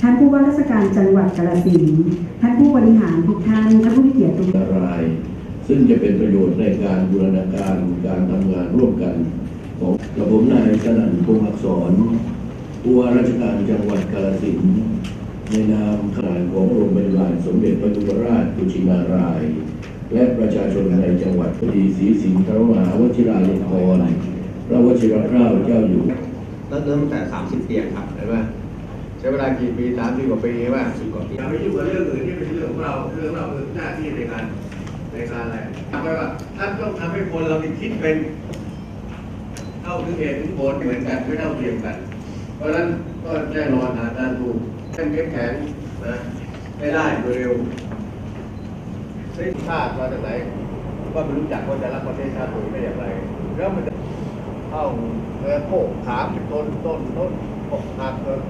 ท่านผู้ว่าราชการจังหวัดกาฬสินธุ์ท่านผู้บริหารทุกท่านท่านผู้มีเกียรติทุกอันตราย ซึ่งจะเป็นประโยชน์ในการบูรณาการการทำงานร่วมกัน ของกระผมนายสนั่นคงอักษรผู้ว่าราชการจังหวัดกาฬสินธุ์ในนามขานของโรงพยาบาลสมเด็จพระยุพราชกุชินารายณ์และประชาชนในจังหวัดพอดีศรีสิงห์พระมหาวชิราลงกรณ์พระวชิรเกล้าเจ้าอยู่ เริ่มเริ่มตั้งแต่ 30 เตียงครับเห็นไหม ใช้เวลากี่ปีสามสิบกว่าปีใช่ไหมสิบกว่าปีอย่าไปยุ่งกับเรื่องอื่นที่เป็นเรื่องของเราเรื่องของเราคือหน้าที่ในการในการอะไรทำไปว่าท่านต้องทำให้คนเรามีคิดเป็นเข้าถึงเหตุถึงผลเหมือนกันไม่เท่าเทียมกัน เพราะฉะนั้นก็แน่นอนหาการถูกเข้มแข็งนะให้ได้โดยเร็วเฮ้ยชาติมาจากไหนก็ไม่รู้จักว่าจะรักประเทศชาติตัวเองได้อย่างไร แล้วมันจะเข้าเออโคกขามต้นต้นต้นโคกหักเออ